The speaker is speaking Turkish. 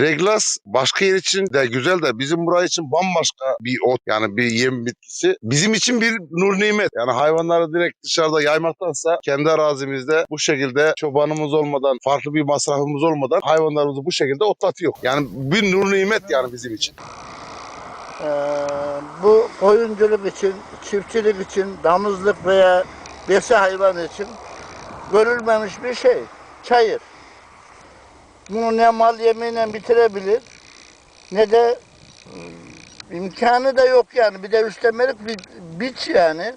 Reglas başka yer için de güzel de bizim burası için bambaşka bir ot yani bir yem bitkisi. Bizim için bir nur nimet. Yani hayvanları direkt dışarıda yaymaktansa kendi arazimizde bu şekilde çobanımız olmadan, farklı bir masrafımız olmadan hayvanlarımızı bu şekilde otlatıyor. Yani bir nur nimet yani bizim için. Ee, bu koyunculuk için, çiftçilik için, damızlık veya besi hayvan için görülmemiş bir şey. Çayır. Bunu ne mal yemiyle bitirebilir ne de ım, imkanı da yok yani. Bir de üstelik bir biç yani.